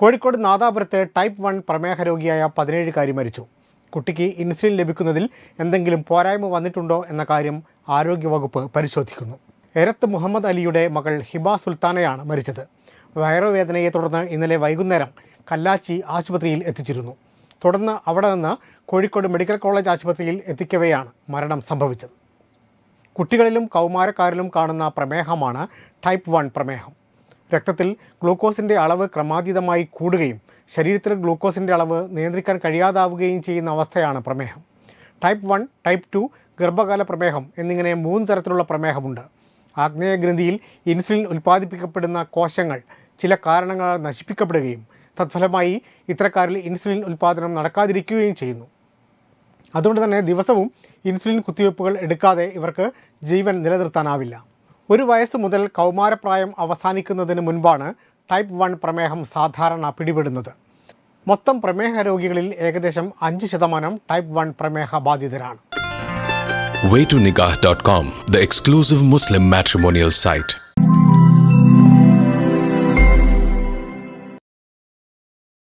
Kozhikode നാദാപുരത്ത് type one പ്രമേഹ രോഗിയായ പതിനേഴുകാരി മരിച്ചു. കുട്ടിക്ക് ഇൻസുലിൻ ലഭിക്കുന്നതിൽ എന്തെങ്കിലും പോരായ്മ വന്നിട്ടുണ്ടോ എന്ന കാര്യം ആരോഗ്യവകുപ്പ് പരിശോധിക്കുന്നു. എരത്ത് മുഹമ്മദ് അലിയുടെ മകൾ ഹിബ സുൽത്താനയാണ് മരിച്ചത്. വയറുവേദനയെ തുടർന്ന് ഇന്നലെ വൈകുന്നേരം കല്ലാച്ചി ആശുപത്രിയിൽ എത്തിച്ചിരുന്നു. തുടർന്ന് അവിടെ നിന്ന് കോഴിക്കോട് മെഡിക്കൽ കോളേജ് ആശുപത്രിയിൽ എത്തിക്കവെയാണ് മരണം സംഭവിച്ചത്. കുട്ടികളിലും കൗമാരക്കാരിലും കാണുന്ന പ്രമേഹമാണ് ടൈപ്പ് വൺ പ്രമേഹം. രക്തത്തിൽ ഗ്ലൂക്കോസിന്റെ അളവ് ക്രമാതീതമായി കൂടുകയും ശരീരത്തിൽ ഗ്ലൂക്കോസിന്റെ അളവ് നിയന്ത്രിക്കാൻ കഴിയാതാവുകയും ചെയ്യുന്ന അവസ്ഥയാണ് പ്രമേഹം. ടൈപ്പ് വൺ ടൈപ്പ് ടു ഗർഭകാല പ്രമേഹം എന്നിങ്ങനെ മൂന്ന് തരത്തിലുള്ള പ്രമേഹമുണ്ട്. ആഗ്നേയഗ്രന്ഥിയിൽ ഇൻസുലിൻ ഉൽപ്പാദിപ്പിക്കപ്പെടുന്ന കോശങ്ങൾ ചില കാരണങ്ങളാൽ നശിപ്പിക്കപ്പെടുകയും തത്ഫലമായി ഇത്തരക്കാരിൽ ഇൻസുലിൻ ഉൽപ്പാദനം നടക്കാതിരിക്കുകയും ചെയ്യുന്നു. അതുകൊണ്ട് തന്നെ ദിവസവും ഇൻസുലിൻ കുത്തിവയ്പ്പുകൾ എടുക്കാതെ ഇവർക്ക് ജീവൻ നിലനിർത്താനാവില്ല. ഒരു വയസ്സ് മുതൽ കൗമാരപ്രായം അവസാനിക്കുന്നതിന് മുൻപാണ് ടൈപ്പ് വൺ പ്രമേഹം സാധാരണ പിടിപെടുന്നത് മൊത്തം പ്രമേഹ രോഗികളിൽ ഏകദേശം അഞ്ച് ശതമാനം ടൈപ്പ് വൺ പ്രമേഹ ബാധിതരാണ് the exclusive Muslim matrimonial site.